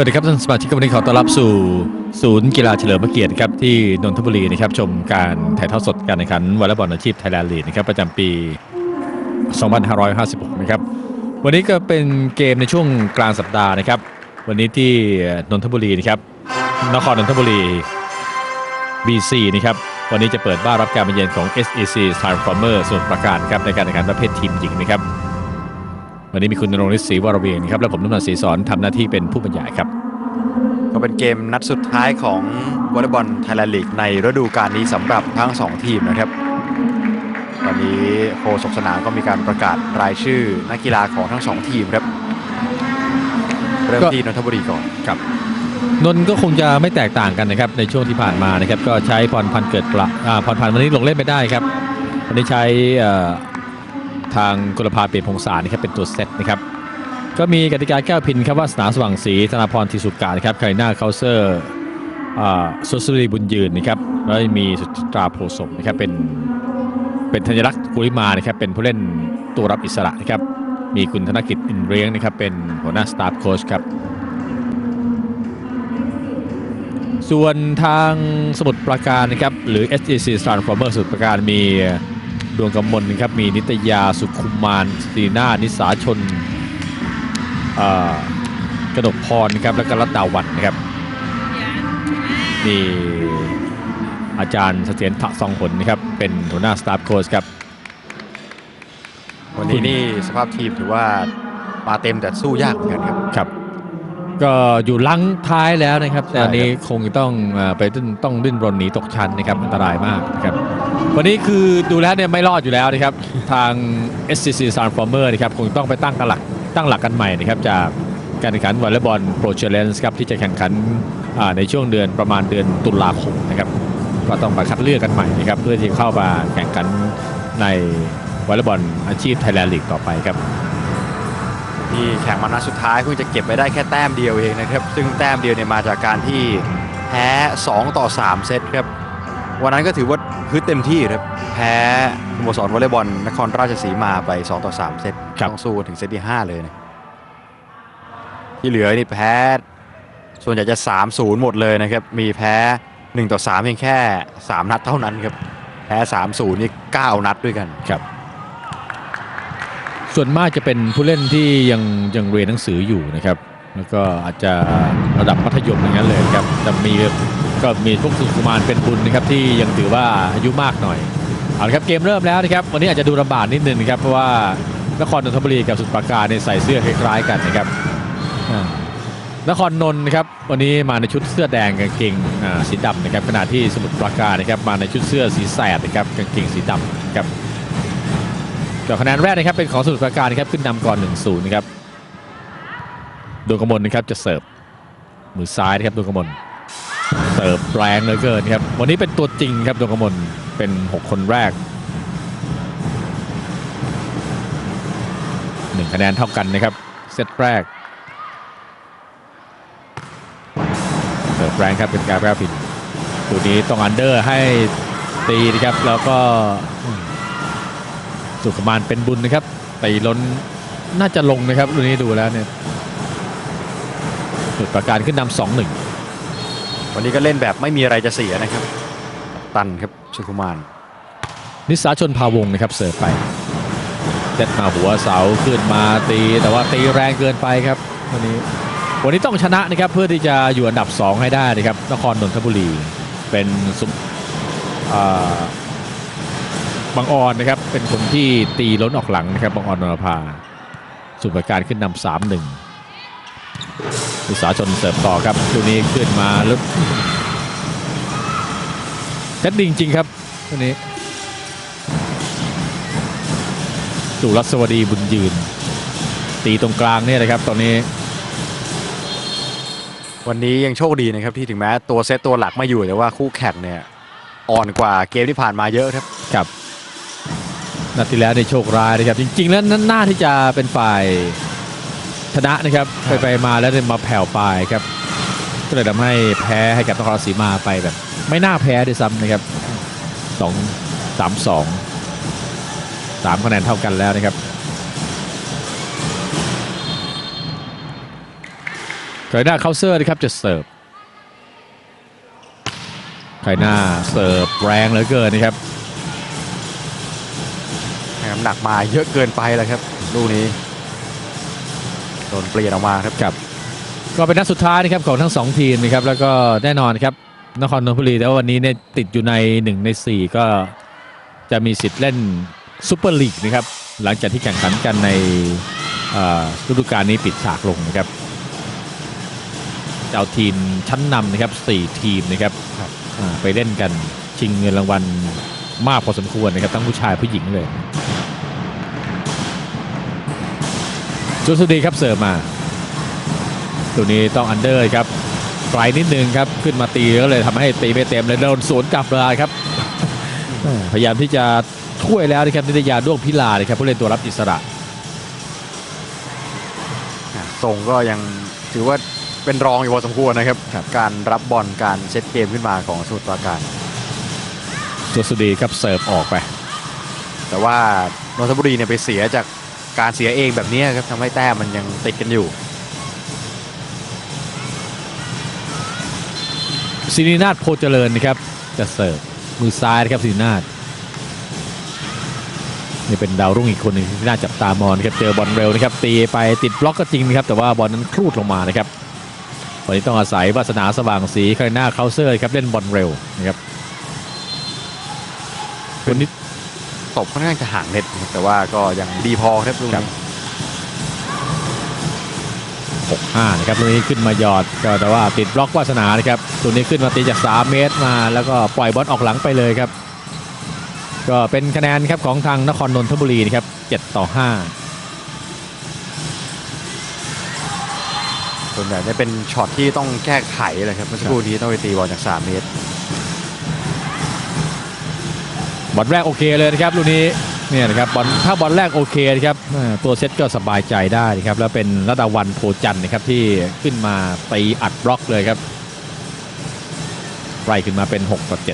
วัสดีครับท่านสมาชิกวันนี้ขอต้อนรับสู่ศูนย์กีฬาเฉลิมพระเกียรติครับที่นนทบุรีนะครับชมการถ่ายทอดสดการแข่งขันวอลเลย์บอลอาชีพไทยแลนด์ลีกนะครับประจำปี 2556 นะครับวันนี้ก็เป็นเกมในช่วงกลางสัปดาห์นะครับ วันนี้ที่นนทบุรีนะครับนครนนทบุรี BC นะครับวันนี้จะเปิดบ้านรับการมาเยือนของ SEC Transformer ส่วนประการครับในการแข่งขันประเภททีมหญิงนะครับ วันนี้มีคุณนรงค์ฤทธิ์ศรีวรเวียงนะครับ และผมน้ำมันศรีสอนทำหน้าที่เป็นผู้บรรยายครับ ก็เป็นเกมนัดสุดท้ายของวอลเลย์บอลไทยแลนด์ลีกในฤดูกาลนี้สำหรับทั้ง2ทีมนะครับตอนนี้โฆษกสนามก็มีการประกาศรายชื่อนักกีฬาของทั้ง2ทีมครับ เริ่มก็ที่นนทบุรีก่อนครับนนท์ก็คงจะไม่แตกต่างกันนะครับในช่วงที่ผ่านมานะครับก็ใช้พรพันธ์เกิดปละอ่าพรพันธ์วันนี้ลงเล่นไม่ได้ครับวันนี้ใช้เอ่อ ทางกุลภาเปลี่ยนพงศานะครับเป็นตัวเซตนะครับก็มีกติกาแก้วพินครับว่าสนาสว่างศรีธนาพรทิสุกานะครับไคน่าเคาเซอร์อ่าสุสรีบุญยืนนะครับแล้วมีสุจิตราโพสมนะครับเป็นเป็นธัญลักษณ์กุลิมานะครับเป็นผู้เล่นตัวรับอิสระนะครับมีคุณธนกิจอินเรียงนะครับเป็นหัวหน้าสตาฟโค้ชครับส่วนทางสมุทรปราการนะครับหรือ SGC Transformer สมุทรปราการมี ดวงกำมลนะครับมีนิตยาสุขุมมานสตรีนานิสาชนเอ่อกระดกพรนะครับแล้วก็รัตดาวันนะครับมีอาจารย์เสถียรทะซองหนนะครับเป็นหัวหน้าสตาฟโค้ชครับวันนี้นี่สภาพทีมถือว่ามาเต็มแต่สู้ยากเหมือนกันครับครับ ก็อยู่ลังท้ายแล้วนะครับ แต่ใช่อันนี้ครับคงต้องเอ่อไปดิ้นต้องดิ้นรนหนีตกชั้นนะครับอันตรายมากนะครับ วันนี้คือดูแล้วเนี่ยไม่รอดอยู่แล้วนะครับ ทาง SCC Transformer นะครับคงต้องไปตั้งหลักตั้งหลักกันใหม่นะครับจากการแข่งขันวอลเลย์บอลโปรเชลเลนส์ครับที่จะแข่งขันในช่วงเดือนประมาณเดือนตุลาคมนะครับก็ต้องไปคัดเลือกกันใหม่นะครับเพื่อที่เข้ามาแข่งขันในวอลเลย์บอลอาชีพไทยแลนด์ลีกต่อไปครับที่แข่งมานัดสุดท้ายเพิ่งจะเก็บไปได้แค่แต้มเดียวเองนะครับ ซึ่งแต้มเดียวเนี่ยมาจากการที่แพ้ 2 ต่อ 3 เซตครับ วันนั้นก็ถือว่า ฮึดเต็มที่ครับแพ้สโมสรวอลเลย์บอลนครราชสีมาไป 2 ต่อ 3 เซตครับต้องสู้กันถึงเซตที่ 5 เลยนะที่เหลือนี่แพ้ ส่วนใหญ่จะ 3-0 หมดเลยนะครับ มีแพ้ 1 ต่อ 3 เพียงแค่ 3 นัดเท่านั้นครับ แพ้ 3-0 นี่ 9 นัดด้วยกันครับส่วนมากจะเป็นผู้เล่นที่ยังยังเรียนหนังสืออยู่นะครับ แล้วก็อาจจะระดับมัธยมอย่างนั้นเลยครับ จะมี ก็มีพวกสุขุมานเป็นบุญนะครับที่ยังถือว่าอายุมากหน่อยเอาละครับเกมเริ่มแล้วนะครับวันนี้อาจจะดูลำบากนิดนึงนะครับเพราะว่านครนนทบุรีกับสมุทรราการเนี่ยใส่เสื้อคล้ายๆกันนะครับนครนนท์นะครับวันนี้มาในชุดเสื้อแดงกางเกงสีดำนะครับขณะที่สมุทรปราการนะครับมาในชุดเสื้อสีแสดนะครับกางเกงสีดำครับก็คะแนนแรกนะครับเป็นของสมุทรปราการนะครับขึ้นนำก่อน 1-0 นะครับดวงกมลนะครับจะเสิร์ฟมือซ้ายนะครับดวงกมล เสิร์ฟแรงเหลือเกินครับ วันนี้เป็นตัวจริงครับดวงกมลเป็น 6 คนแรก1คะแนนเท่ากันนะครับ เซตแรก เสิร์ฟแรงครับเป็นการแปรผิดตัวนี้ต้องอันเดอร์ให้ตีนะครับ แล้วก็สุขมานเป็นบุญนะครับตีล้นน่าจะลงนะครับรุ่นนี้ดูแล้วเนี่ยสุดประการขึ้นนำสองหนึ่ง วันนี้ก็เล่นแบบไม่มีอะไรจะเสียนะครับ ตันครับสุขุมาน นิสาชนพาวงนะครับเสิร์ฟไปเด็ดมาหัวเสาขึ้นมาตี แต่ว่าตีแรงเกินไปครับวันนี้วันนี้ต้องชนะนะครับเพื่อที่จะอยู่อันดับ 2 ให้ได้นะครับนครนนทบุรีเป็นสุบางออนนะครับเป็นคนที่ตีล้นออกหลังนะครับบางออนนรภาสุดประการขึ้นนำสามหนึ่ง วิสาชนเสิร์ฟต่อครับลูกนี้ขึ้นมาแล้วเจ็ดดีจริงๆครับตัวนี้สุรัสวดีบุญยืน ตีตรงกลางเนี่ยนะครับตอนนี้ วันนี้ยังโชคดีนะครับที่ถึงแม้ตัวเซตตัวหลักไม่อยู่แต่ว่าคู่แข่งเนี่ยอ่อนกว่าเกมที่ผ่านมาเยอะครับครับนัดที่แล้วในโชคร้ายนะครับ จริง ๆ แล้วนั่นหน้าที่จะเป็นฝ่าย ชนะนะครับไปไปมาแล้วมาแผ่วปลายครับก็เลยทำให้แพ้ให้กับนครราชสีมาไปแบบ ไม่น่าแพ้ด้วยซ้ำนะครับสองสามสองสามคะแนนเท่ากันแล้วนะครับไคหน้าเคาเซอร์นะครับจะเสิร์ฟไคหน้าเสิร์ฟแรงเหลือเกินนะครับน้ำหนักมาเยอะเกินไปแล้วครับลูกนี้ โดนเปลี่ยนออกมาครับครับ ก็เป็นนัดสุดท้ายนะครับของทั้งสองทีมนะครับแล้วก็แน่นอนครับนครนนทบุรีแต่ว่าวันนี้เนี่ยติดอยู่ใน 1 ใน 4 ก็จะมีสิทธิ์เล่นซูเปอร์ลีกนะครับหลังจากที่แข่งขันกันในเอ่อฤดูกาลนี้ปิดฉากลงนะครับจะเอาทีมชั้นนำนะครับ 4 ทีมนะครับอ่าไปเล่นกันชิงเงินรางวัลมากพอสมควรนะครับทั้งผู้ชายผู้หญิงเลย จุดสุดีครับเสิร์ฟมา ตัวนี้ต้องอันเดอร์ครับไกลนิดนึงครับขึ้นมาตีก็เลยทำให้ตีไม่เต็มเลยโดนสวนกลับเลยครับ พยายามที่จะช่วยแล้วนะครับนิตยาด้วงพิลาเลยครับผู้เล่นตัวรับอิสระอะทรงก็ยังถือว่าเป็นรองอยู่พอสมควรนะครับการรับบอลการเซตเกมขึ้นมาของสมุทรปราการตัวสุดีครับเสิร์ฟออกไป แต่ว่านนทบุรีเนี่ยไปเสียจาก การเสียเองแบบนี้ครับทำให้แต้มมันยังติดกันอยู่ซินีนาฏโพเจริญนะครับจะเสิร์ฟมือซ้ายนะครับซินีนาฏนี่เป็นดาวรุ่งอีกคนหนึ่งที่น่าจับตามองนะครับเจอบอลเร็วนะครับตีไปติดบล็อกก็จริงนะครับแต่ว่าบอลนั้นคลูดลงมานะครับวันนี้ต้องอาศัยวาสนาสว่างสีคาริน่าเคาน์เซอร์ครับเล่นบอลเร็วนะครับคนนี้ ตบค่อนข้างจะห่างเน็ตนะครับแต่ว่าก็ยังดีพอครับลูกครันี้บ6-5นะครับตัวนี้ขึ้นมาหยอดก็แต่ว่าติดบล็อกวาสนานะครับตัวนี้ขึ้นมาตีจาก 3 เมตรมา แล้วก็ปล่อยบอลออกหลังไปเลยครับ ก็เป็นคะแนนครับของทางนครนนทบุรีนะครับ7ต่อ 5 ส่วนใหญ่จะเป็นช็อตที่ต้องแก้ไขเลยครับเมื่อสักครู่นี้ต้องไปตีบอลจาก 3 เมตร อลแรกโอเคเลยนะครับลูกนี้เนี่ยนะครับบอลถ้าบอลแรกโอเคนะครับตัวเซตก็สบายใจได้นะครับแล้วเป็นระดาวันโพจันนะครับที่ขึ้นมาตีอัดบล็อกเลยครับไล่ขึ้นมาเป็น6ต่อ7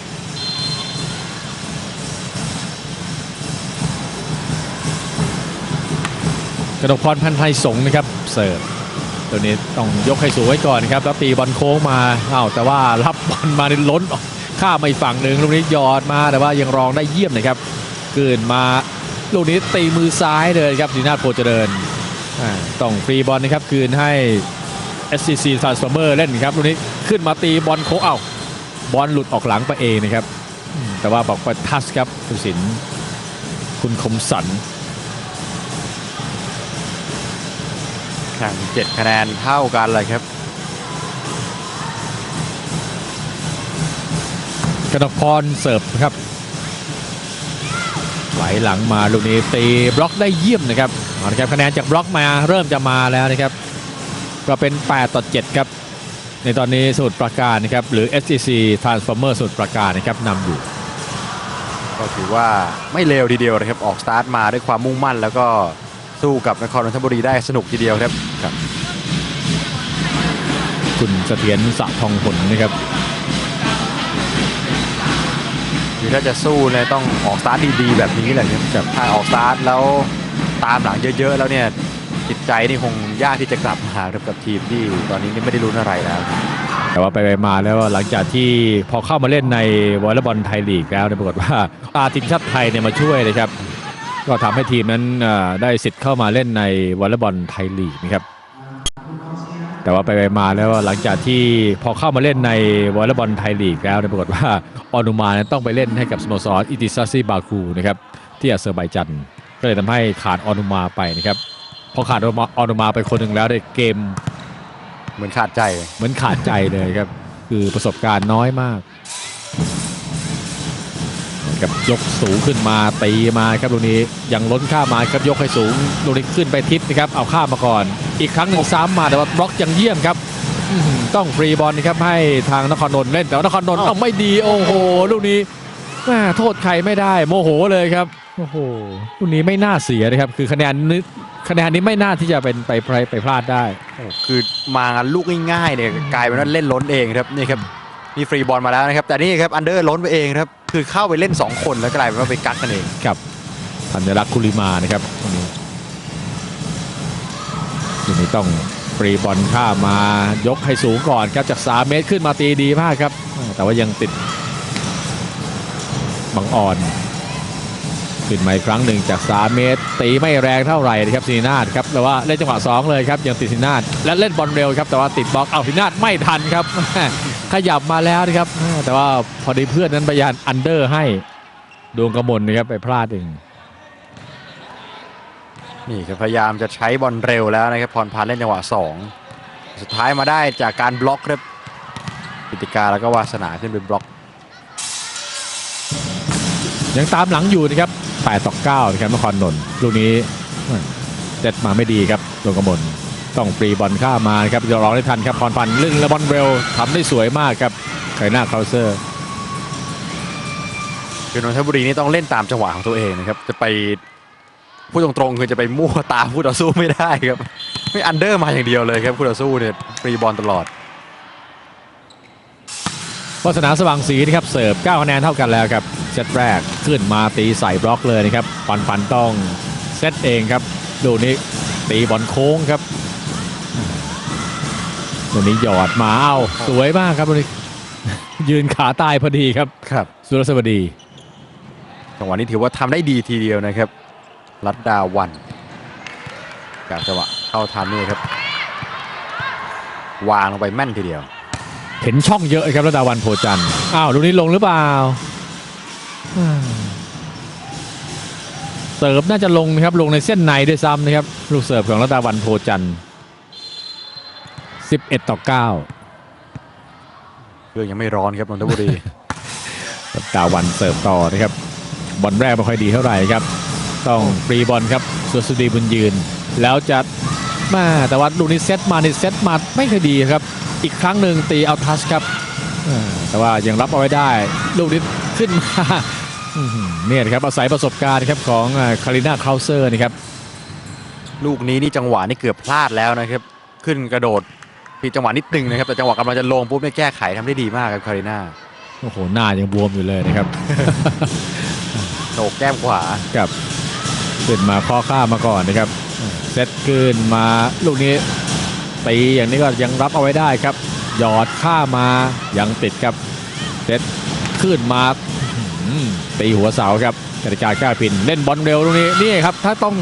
กระดกพรพันธ์ไทยสงนะครับเสิร์ฟตัวนี้ต้องยกให้สูงไว้ก่อนนะครับแล้วตีบอลโค้งมาอ้าวแต่ว่ารับบอลมาในล้นออก ข้ามมาอีกฝั่งหนึ่งลูกนี้ยอดมาแต่ว่ายังรองได้เยี่ยมนะครับเกินมาลูกนี้ตีมือซ้ายเลยครับดีนาโพเจริญต้องฟรีบอลนะครับคืนให้ SCC Transformer เล่นครับลูกนี้ขึ้นมาตีบอลโค้งเอาบอลหลุดออกหลังไปเองนะครับ แต่ว่าบอกว่าทัชครับผู้สินคุณคมสันแข่ง7คะแนนเท่ากันเลยครับ กนกพรเสิร์ฟนะครับไหลหลังมาลูกนี้ตีบล็อกได้เยี่ยมนะครับเอาละครับคะแนนจากบล็อกมาเริ่มจะมาแล้วนะครับก็เป็น 8 ต่อ 7 ครับ ในตอนนี้สมุทรปราการนะครับหรือ SCC Transformer สมุทรปราการนะครับนำอยู่ ก็ถือว่าไม่เลวทีเดียวนะครับออกสตาร์ทมาด้วยความมุ่งมั่น แล้วก็สู้กับนครนนทบุรีได้สนุกทีเดียวครับ คุณเสถียรสะทองผลนะครับ คือถ้าจะสู้เนี่ยต้องออกสตาร์ทดีๆแบบนี้แหละครับถ้าออกสตาร์ทแล้วตามหลังเยอะๆแล้วเนี่ยจิตใจนี่คงยากที่จะกลับมาครับกับทีมที่ตอนนี้นี่ไม่ได้ลุ้อะไรแล้วแต่ว่าไปมาแล้วหลังจากที่พอเข้ามาเล่นในวอลเลย์บอลไทยลีกแล้วเนี่ยปรากฏว่าอาทีมชาติไทยเนี่ยมาช่วยนะครับ ก็ทำให้ทีมนั้นได้สิทธิ์เข้ามาเล่นในวอลเลย์บอลไทยลีกนะครับ แต่ว่าไปๆมาแล้วหลังจากที่พอเข้ามาเล่นในวอลเลย์บอลไทยลีกแล้วเนี่ยปรากฏว่าออนุมานั้นต้องไปเล่นให้กับสโมสรอิติซัสซีบาคูนะครับที่อาเซอร์ไบจันก็เลยทำให้ขาดออนุมาไปนะครับพอขาดออนุมาออนุมาไปคนหนึ่งแล้วเนี่ยเกมเหมือนขาดใจเหมือนขาดใจเลยครับ คือประสบการณ์น้อยมากกับยกสูงขึ้นมาตีมาครับลูกนี้ยังล้นข้ามมาครับยกให้สูงลูกนี้ขึ้นไปทิปนะครับเอาข้ามมาก่อน อีกครั้งหนึ่งซ้ำมาแต่ว่าบล็อกยังเยี่ยมครับอื้อหือต้องฟรีบอลนะครับให้ทางนครนนท์เล่น แต่ว่านครนนท์เอาไม่ดีโอ้โหลูกนี้แม่โทษใครไม่ได้ โมโหเลยครับโอ้โหลูกนี้ไม่น่าเสียนะครับ คือคะแนนนี้คะแนนนี้ไม่น่าที่จะเป็นไปไปไปพลาดได้ คือมาลูกง่ายๆเนี่ยกลายเป็นว่าเล่นล้นเองครับนี่ครับมีฟรีบอลมาแล้วนะครับ แต่นี่ครับอันเดอร์ล้นไปเองครับ คือเข้าไปเล่น 2 คนแล้วกลายเป็นว่าไปกักกันเองกับธัญรักษ์คุลิมานะครับตรง นี้ตรงนี้ต้องฟรีบอลข้ามมายกให้สูงก่อนครับจาก 3 เมตรขึ้นมาตีดีมากครับ แต่ว่ายังติดบังอ่อน ขึ้นมาอีกครั้งหนึ่งจาก 3 เมตร ตีไม่แรงเท่าไหร่นะครับซีนาดครับแต่ว่าเล่นจังหวะ 2 เลยครับยังติดซีนาดและเล่นบอลเร็วครับแต่ว่าติดบล็อกเอาซีนาดไม่ทันครับ ขยับมาแล้วนะครับ แต่ว่าพอดีเพื่อนนั้นพยายามอันเดอร์ให้ดวงกระมลนะครับไปพลาดเอง นี่ครับพยายามจะใช้บอลเร็วแล้วนะครับพรพันธ์เล่นจังหวะ 2 สุดท้ายมาได้จากการบล็อกครับปิติกาแล้วก็วาสนาขึ้นไปบล็อก ยังตามหลังอยู่นะครับ8ต่อ9นะครับนครนนท์ลูกนี้เจ็ดมาไม่ดีครับดวงกระมลต้องฟรีบอลข้ามมานะครับจะร้องได้ทันครับพรพันธ์ลื่นและบอลเร็วทำได้สวยมากครับไคหน้าเคาน์เซอร์คือนนทบุรีนี่ต้องเล่นตามจังหวะของตัวเองนะครับจะไป พูดตรงๆคือจะไปมั่วตามผู้ต่อสู้ไม่ได้ครับ ไม่อันเดอร์มาอย่างเดียวเลยครับผู้ต่อสู้เนี่ยฟรีบอลตลอดวาสนาสว่างศรีนะครับเสิร์ฟ9คะแนนเท่ากันแล้วครับเซตแรกขึ้นมาตีใส่บล็อกเลยนะครับปันปันต้องเซตเองครับดูนี้ตีบอลโค้งครับตัวนี้หยอดมาเอาสวยมากครับตัวนี้ยืนขาตายพอดีครับครับสุรสวัสดีจังหวะนี้ถือว่าทำได้ดีทีเดียวนะครับ รัดดาวันกับจังหวะเข้าทันนี่ครับ วางลงไปแม่นทีเดียว เห็นช่องเยอะครับระดาวันโพจันทร์อ้าวลูกนี้ลงหรือเปล่าอ่าเสิร์ฟน่าจะลงนะครับลงในเส้นในด้วยซ้ำนะครับ ลูกเสิร์ฟของระดาวันโพจันทร์11 ต่อ 9เครื่องยังไม่ร้อนครับนนทบุรีระดาวันเสิร์ฟต่อนะครับบอลแรกไม่ค่อยดีเท่าไหร่ครับ ต้องฟรีบอลครับสุสุดีบุญยืน แล้วจะมาแต่ว่าลูกนี้เซตมาในเซตมาไม่ค่อยดีครับ อีกครั้งหนึ่งตีเอาทัชครับอ่าแต่ว่ายังรับเอาไว้ได้ ลูกนี้ขึ้นมาอื้อหือเนี่ยนะครับอาศัยประสบการณ์ครับของคาริน่าคราวเซอร์นะครับลูกนี้นี่จังหวะนี่เกือบพลาดแล้วนะครับ ขึ้นกระโดดผิดจังหวะนิดนึงนะครับ แต่จังหวะกำลังจะลงปุ๊บเนี่ยแก้ไขทำได้ดีมากครับคาริน่าโอ้โหหน้ายังบวมอยู่เลยนะครับโหนกแก้มขวากับ ขึ้นมาข้อข้ามมาก่อนนะครับ เซตขึ้นมาลูกนี้ตีอย่างนี้ก็ยังรับเอาไว้ได้ครับ หยอดข้ามมายังติดครับ เซตขึ้นมาอื้อหือตีหัวเสาครับกติกาแก้พินเล่นบอลเร็วตรงนี้นี่ครับ ถ้าต้อง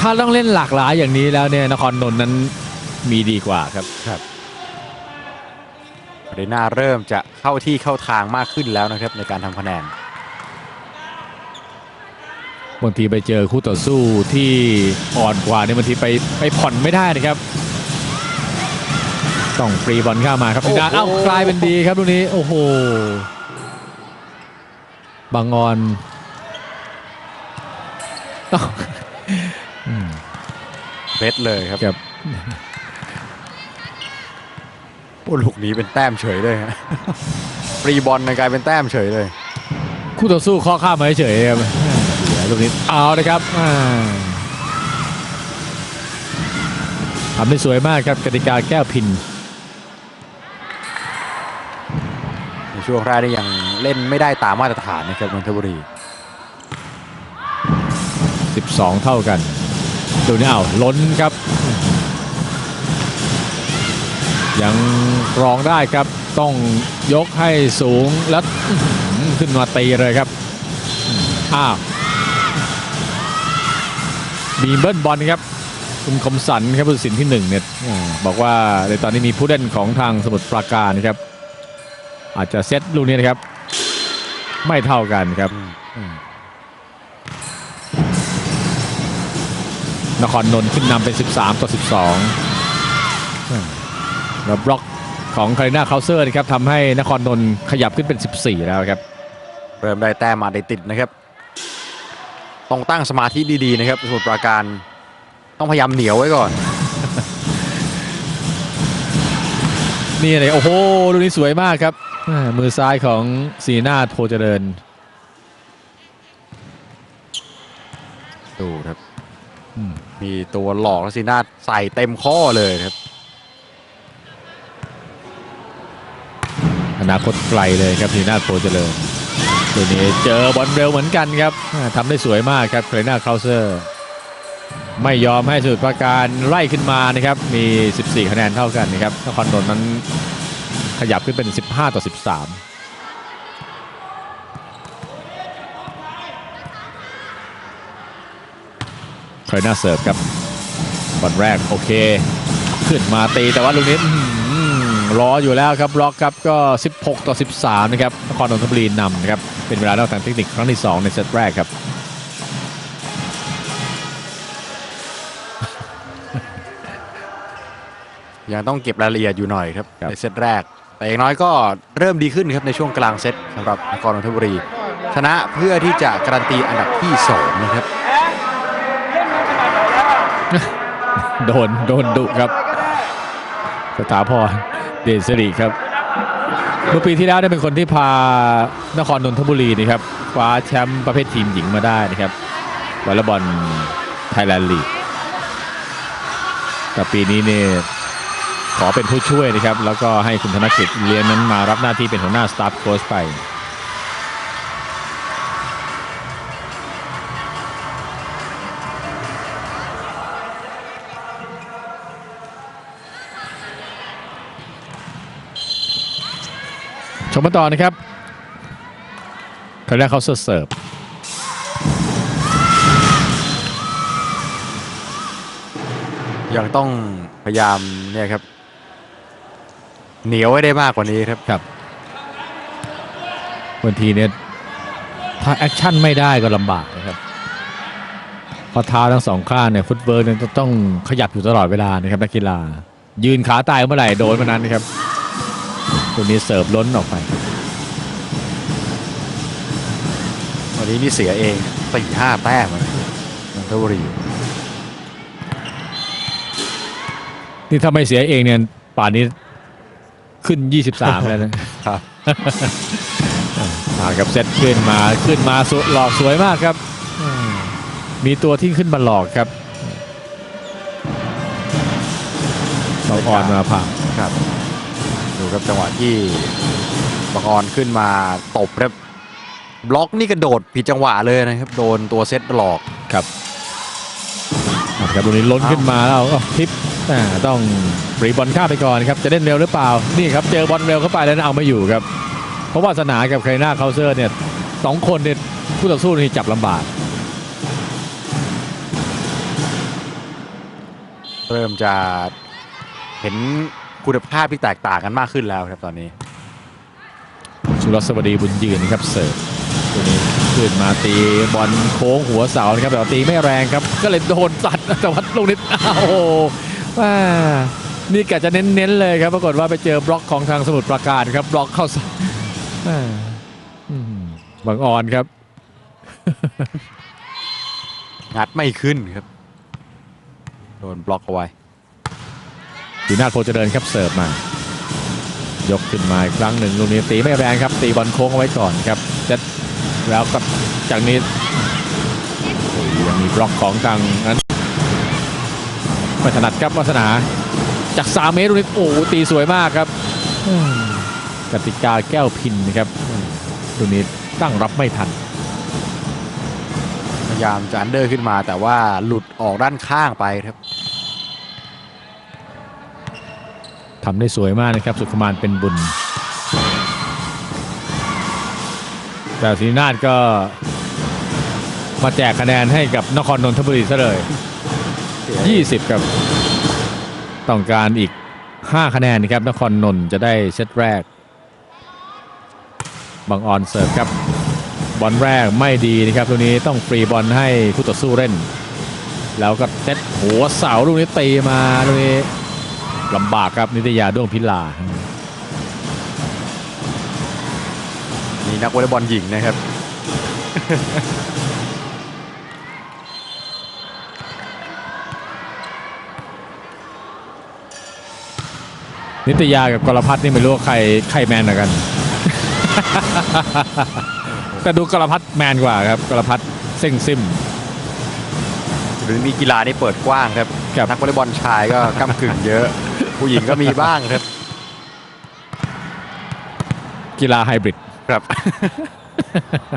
ถ้าต้องเล่นหลากหลายอย่างนี้แล้วเนี่ยนครนนท์นั้นมีดีกว่าครับคาริน่าเริ่มจะเข้าที่เข้าทางมากขึ้นแล้วนะครับในการทำคะแนน บางทีไปเจอคู่ต่อสู้ที่อ่อนกว่าเนี่ยบางทีไปไปผ่อนไม่ได้นะครับต้องฟรีบอลเข้ามาครับโอ้โหดานเอ้ากลายเป็นดีครับลูกนี้โอ้โหบางออนเอ้าอืมเบ็ดเลยครับครับโอ้ลูกนี้เป็นแต้มเฉยเลยฮะฟรีบอลนะกลายเป็นแต้มเฉยเลย คู่ต่อสู้ข้อข้ามมาเฉยๆครับเสีย ลูกนี้เอาเลยครับอ่าทำได้สวยมากครับกติกาแก้วพิน ในช่วงแรกนี่ยังเล่นไม่ได้ตามมาตรฐานนะครับนนทบุรี 12 เท่ากัน ดูนี่เอาล้นครับ ยังรองได้ครับต้องยกให้สูงแล้วอื้อหือขึ้นมาตีเลยครับ อ้าว มีเบิ้ลบอลครับคุณคมสันครับผู้ตัดสินที่หนึ่งเนี่ยบอกว่าในตอนนี้มีผู้เล่นของทางสมุทรปราการนะครับ อาจจะเซตลูกนี้นะครับ ไม่เท่ากันครับนครนนท์ขึ้นนำเป็น 13 ต่อ 12อืมแล้วบล็อกของคาริน่าเคาเซอร์นะครับทำให้นครนนท์ขยับขึ้นเป็น 14 แล้วครับ เริ่มได้แต้มมาได้ติดนะครับ ต้องตั้งสมาธิดีๆนะครับสมุทรปราการต้องพยายามเหนียวไว้ก่อน นี่เลยโอ้โหลูกนี้สวยมากครับอ่ามือซ้ายของสีหน้าโทเจริญ ดูครับอืมมีตัวหลอกแล้วสินาใส่เต็มข้อเลยครับ อนาคตไกลเลยครับสีหน้าโทเจริญ ตัวนี้เจอบอลเร็วเหมือนกันครับทำได้สวยมากครับเคาริน่าคาเซอร์ไม่ยอมให้สมุทรปราการไล่ขึ้นมานะครับ มี 14 คะแนนเท่ากันนะครับนครนนท์นั้นขยับขึ้นเป็น 15 ต่อ 13เคยน่าเสิร์ฟครับบอลแรกโอเค ขึ้นมาตีแต่ว่าลูกนี้ รออยู่แล้วครับบล็อกครับก็ 16 ต่อ 13 นะครับนครนนทบุรีนำนะครับ เป็นเวลานอกทางเทคนิคครั้งที่ 2 ในเซตแรกครับยังต้องเก็บรายละเอียดอยู่หน่อยครับครับในเซตแรก แต่อย่างน้อยก็เริ่มดีขึ้นครับในช่วงกลางเซตสำหรับนครนนทบุรี ชนะเพื่อที่จะการันตีอันดับที่ 2 นะครับ โดน โดนดุครับ สถาพร เดชสิริครับ เมื่อปีที่แล้วได้เป็นคนที่พานครนนทบุรีนะครับคว้าแชมป์ประเภททีมหญิงมาได้นะครับวอลเลย์บอลไทยแลนด์ลีกแต่ปีนี้เนี่ยขอเป็นผู้ช่วยนะครับ แล้วก็ให้คุณธนกิจเรียนนั้นมารับหน้าที่เป็นหัวหน้าสตาฟโค้ชไป มกันต่อนะครับครั้งแรกเขาเสิร์ฟยังต้องพยายามเนี่ยครับ เหนียวให้ได้มากกว่านี้ครับครับบางทีเนี่ยถ้าแอคชั่นไม่ได้ก็ลำบากนะครับเพอเท้าทั้งสองข้างเนี่ยฟุตเวิร์กเนี่ยต้องขยับอยู่ตลอดเวลานะครับนักกีฬา ยืนขาตายเมื่อไหร่โดนเมื่อนั้นนะครับตัวนี้เสิร์ฟล้นออกไป วันนี้นี่เสียเองสี่ห้าแต้มเลยนนทบุรีนี่ถ้าไม่เสียเองเนี่ยป่านนี้ขึ้น 23 แล้วนะครับอ่าครับเซตขึ้นมาขึ้นมาสวยหลอกสวยมากครับอืมมีตัวที่ขึ้นมาหลอกครับบางออนมาผ่านครับ ดูครับจังหวะที่บังออนขึ้นมาตบครับ บล็อกนี่กระโดดผิดจังหวะเลยนะครับโดนตัวเซตหลอกครับอะครับตรงนี้ล้นขึ้นมาแล้วก็ทิปอ่าต้องปรีบอลข้ามไปก่อนครับจะเล่นเร็วหรือเปล่านี่ครับเจอบอลเร็วเข้าไปแล้วนะเอาไม่อยู่ครับ เพราะว่าสนากับไคน่าเคาน์เซอร์เนี่ยสองคนเนี่ยผู้ต่อสู้นี่จับลำบาก เริ่มจะเห็นคุณภาพที่แตกต่างกันมากขึ้นแล้วครับตอนนี้ชุลสวัสดีบุญยืนนะครับเสิร์ฟตัวนี้ ขึ้นมาตีบอลโค้งหัวเสานะครับแต่ว่าตีไม่แรงครับ ก็เลยโดนตัดแต่ว่าลูกนี้อ้าวโอ้โหว้านี่กะจะเน้นๆเลยครับปรากฏว่าไปเจอบล็อกของทางสมุทรปราการครับบล็อกเข้าใส่อ่าอืมบังออนครับงัดไม่ขึ้นครับ โดนบล็อกเอาไว้ดีนาถโพเจริญครับเสิร์ฟมา ยกขึ้นมาอีกครั้งหนึ่งลูกนี้ตีไม่แรงครับ ตีบอลโค้งเอาไว้ก่อนครับเซต แล้วก็จากนี้โอ้ยยังมีบล็อกของทางนั้นไม่ถนัดครับวัฒนาจาก 3 เมตรลูกนี้โอ้โหตีสวยมากครับอืมกติกาแก้วพินนะครับอืมลูกนี้ตั้งรับไม่ทันพยายามจะอันเดอร์ขึ้นมาแต่ว่าหลุดออกด้านข้างไปครับทำได้สวยมากนะครับ สุขมานเป็นบุญ แต่ศรีนาฏก็มาแจกคะแนนให้กับนครนนทบุรีซะเลย 20 ครับ ต้องการอีก 5 คะแนนนะครับนครนนท์จะได้เซตแรกบางออนเสิร์ฟครับ บอลแรกไม่ดีนะครับตรงนี้ต้องฟรีบอลให้คู่ต่อสู้เล่น แล้วก็เซตหัวเสาลูกนี้ตีมาลูกนี้ลำบากครับนิตยาด้วงพิลา นี่นักวอลเลย์บอลหญิงนะครับ นิตยากับกรพัฒน์นี่ไม่รู้ว่าใครใครแมนกว่ากัน แต่ดูกรพัฒน์แมนกว่าครับกรพัฒน์เส้งซิมหรือมีกีฬานี่เปิดกว้างครับครับ นักวอลเลย์บอลชายก็ก้ากึ่งเยอะ ผู้หญิงก็มีบ้างครับ กีฬาไฮบริด ครับ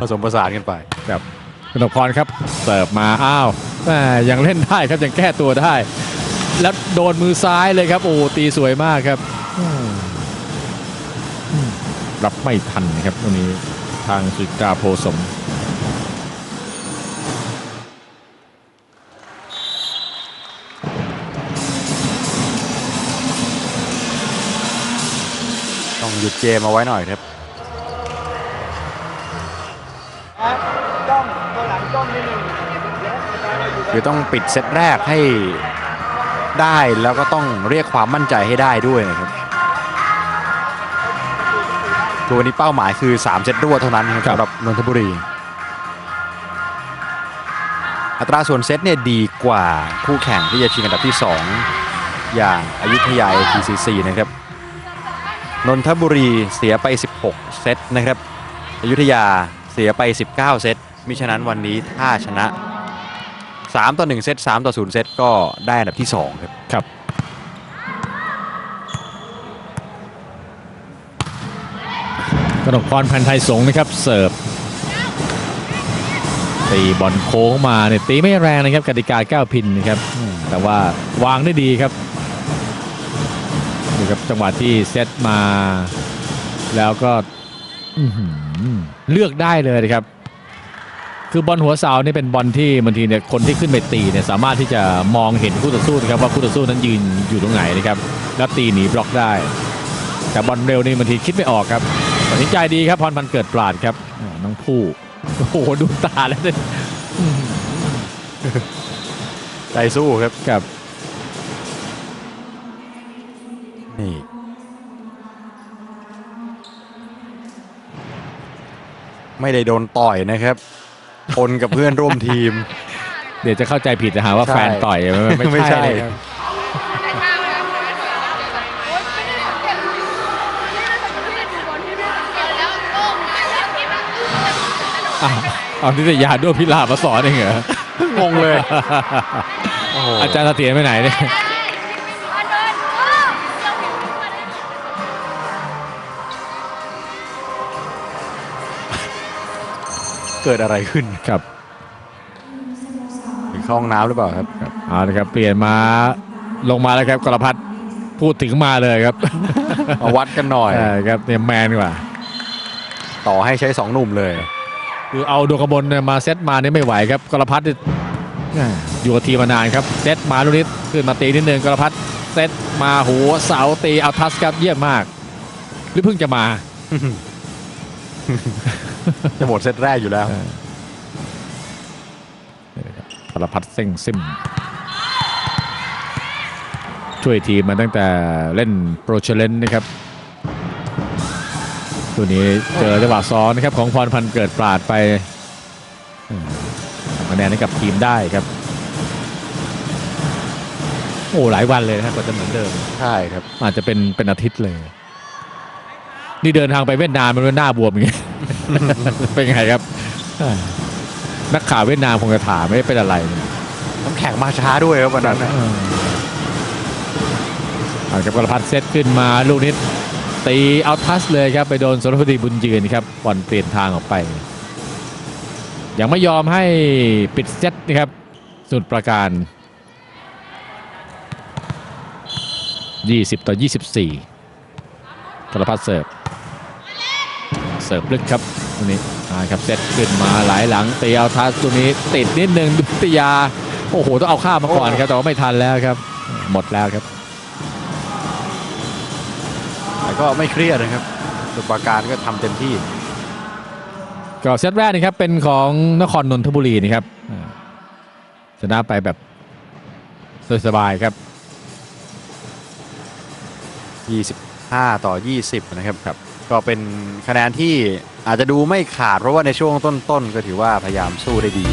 ผสมผสานกันไป ครับกนกพรครับเสิร์ฟมาอ้าวแม่ยังเล่นได้ครับยังแก้ตัวได้ แล้วโดนมือซ้ายเลยครับโอ้ตีสวยมากครับอืมอืมรับไม่ทันนะครับตรงนี้ทางสุจิตราโพสม ต้องหยุดเกมเอาไว้หน่อยครับ จ้องตัวหลังจ้องนิดนึง คือต้องปิดเซตแรกให้ได้แล้วก็ต้องเรียกความมั่นใจให้ได้ด้วยนะครับตัววันนี้เป้าหมายคือ 3 เซตรวดเท่านั้นนะครับสำหรับนนทบุรี อัตราส่วนเซตเนี่ยดีกว่าคู่แข่งที่จะชิงอันดับที่ 2 อย่างอายุทยา ATCC นะครับนนทบุรีเสียไป 16 เซตนะครับอยุธยาเสียไป 19 เซต มิฉะนั้นวันนี้ถ้าชนะ 3 ต่อ 1 เซต3ต่อ 0 เซตก็ได้อันดับที่ 2 ครับครับกนกพรพันไทยสงนะครับ เสิร์ฟตีบอลโค้งมาเนี่ยตีไม่แรงนะครับกติกาแก้วพินนะครับแต่ว่าวางได้ดีครับดูครับจังหวะที่เซตมา แล้วก็เลือกได้เลยนะครับ คือบอลหัวเสานี่เป็นบอลที่บางทีเนี่ยคนที่ขึ้นไปตีเนี่ยสามารถที่จะมองเห็นคู่ต่อสู้นะครับว่าคู่ต่อสู้นั้นยืนอยู่ตรงไหนนะครับแล้วตีหนีบล็อกได้ แต่บอลเร็วนี่บางทีคิดไม่ออกครับตัดสินใจดีครับพรพันธ์เกิดปราดครับอ่าน้องผู้โอ้โหดูตาแล้วเนี่ยใจสู้ครับกับนี่ไม่ได้โดนต่อยนะครับ ชนกับเพื่อนร่วมทีม เดี๋ยวจะเข้าใจผิดนะฮะว่าใช่แฟนต่อยมันไม่ไม่ใช่ใช่เลยครับ อ้าวเอานิตยาด้วยพิลามาสอนเองเหรอ งงเลยโอ้โห อาจารย์เสถียรไปไหนเนี่ย เกิดอะไรขึ้นครับถึงเข้าห้องน้ำหรือเปล่าครับ ครับเอาละครับเปลี่ยนมาลงมาแล้วครับกรพัฒน์พูดถึงมาเลยครับ มาวัดกันหน่อย ใช่ครับเนี่ยแมนกว่า ต่อให้ใช้สองหนุ่มเลย คือเอาดวงกระบนเนี่ยมาเซตมาเนี่ยไม่ไหวครับกรพัฒน์เนี่ยแม่อยู่กับทีมมานานครับเซตมาลูกนี้ขึ้นมาตีนิดนึงกรพัฒน์เซตมาหัวเสาตีเอาทัสครับเยี่ยมมาก หรือเพิ่งจะมา จะหมดเซตแรกอยู่แล้วกรพัฒน์เส้งซิมช่วยทีมมาตั้งแต่เล่นโปรเชเลนนะครับตัวนี้เจอจังหวะซ้อนนะครับของพรพันธ์เกิดปราดไปอืมทำคะแนนให้กับทีมได้ครับ โอ้หลายวันเลยนะครับกว่าจะเหมือนเดิมใช่ครับ อาจจะเป็นเป็นอาทิตย์เลย นี่เดินทางไปเวียดนามมันเป็นหน้าบวมอย่างเงี้ย เป็นไงครับอ่านักข่าวเวียดนามคงจะถามไม่ได้เป็นอะไรเนี่ยน้ำแข็งมาช้าด้วยครับวันนั้นน่ะอ่ากับกรพัฒน์เซตขึ้นมาลูกนี้ตีเอาทัสเลยครับ ไปโดนสรพดีบุญยืนครับบอลเปลี่ยนทางออกไป ยังไม่ยอมให้ปิดเซตนะครับ สุดประการ 20 ต่อ 24กรพัฒน์เสิร์ฟเสิร์ฟลึกครับตรงนี้อ่าครับเซตขึ้นมาหลายหลังตีเอาทัสตัวนี้ติดนิดนึงดุติยา โอ้โห ต้องเอาข้ามมาก่อนครับ แต่ว่าไม่ทันแล้วครับ หมดแล้วครับ แต่ก็ไม่เครียดนะครับสุปราการก็ทำเต็มที่ ก็เซตแรกนะครับเป็นของนครนนทบุรีนะครับอ่าชนะไปแบบสบายๆครับ 25 ต่อ 20 นะครับครับ ก็เป็นคะแนนที่อาจจะดูไม่ขาด เพราะว่าในช่วงต้นๆ ก็ถือว่าพยายามสู้ได้ดี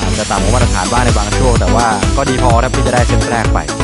อาจจะต่ำกว่ามาตรฐานบ้างในบางช่วง แต่ว่าก็ดีพอครับที่จะได้เซตแรกไป